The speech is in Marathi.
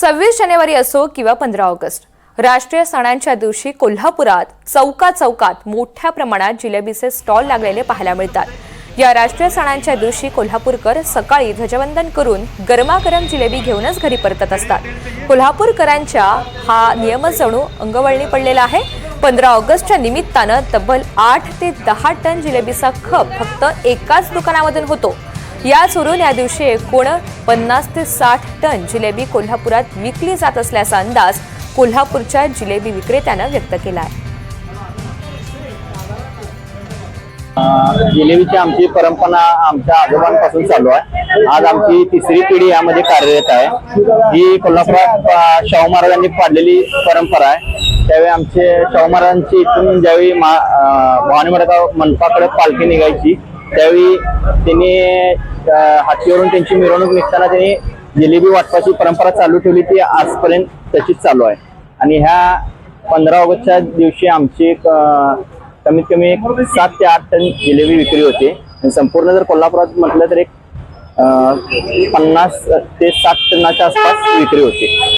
सव्वीस जानेवारी असो किंवा पंधरा ऑगस्ट. राष्ट्रीय सणांच्या दिवशी कोल्हापुरात चौका चौकात मोठ्या प्रमाणात जिलेबीचे स्टॉल लागलेले पाहायला मिळतात. या राष्ट्रीय सणांच्या दिवशी कोल्हापूरकर सकाळी ध्वजवंदन करून गरमागरम जिलेबी घेऊनच घरी परतत असतात. कोल्हापूरकरांच्या हा नियमच जणू अंगवळणी पडलेला आहे. पंधरा ऑगस्टच्या निमित्तानं तब्बल आठ ते दहा टन जिलेबीचा खप फक्त एकाच दुकानामधून होतो. याचवरून या दिवशी एकूण पन्नास ते साठ टन जिलेबी कोल्हापुरात विकली जात असल्याचा अंदाज कोल्हापूरच्या जिलेबी विक्रेत्यानं व्यक्त केला आहे जिलेबीची आमची परंपरा आमच्या आजोबांपासून चालू आहे. आज आमची तिसरी पिढी यामध्ये कार्यरत आहे. ही कोल्हापुरात शाहू महाराजांनी पाडलेली परंपरा आहे. त्यावेळी आमचे शाहू महाराजांची इथून ज्यावेळी मा भवानी मडगाव मनपाकडे पालखी निघायची त्यावेळी त्यांनी हातीवरून त्यांची मिरवणूक निघताना त्यांनी जिलेबी वाटपाची परंपरा चालू ठेवली ती आजपर्यंत तशीच चालू आहे. आणि ह्या पंधरा ऑगस्टच्या दिवशी आमची कमीत कमी सात ते आठ टन जिलेबी विक्री होते. आणि संपूर्ण जर कोल्हापुरात म्हटलं तर एक पन्नास ते सात टनाच्या आसपास विक्री होते.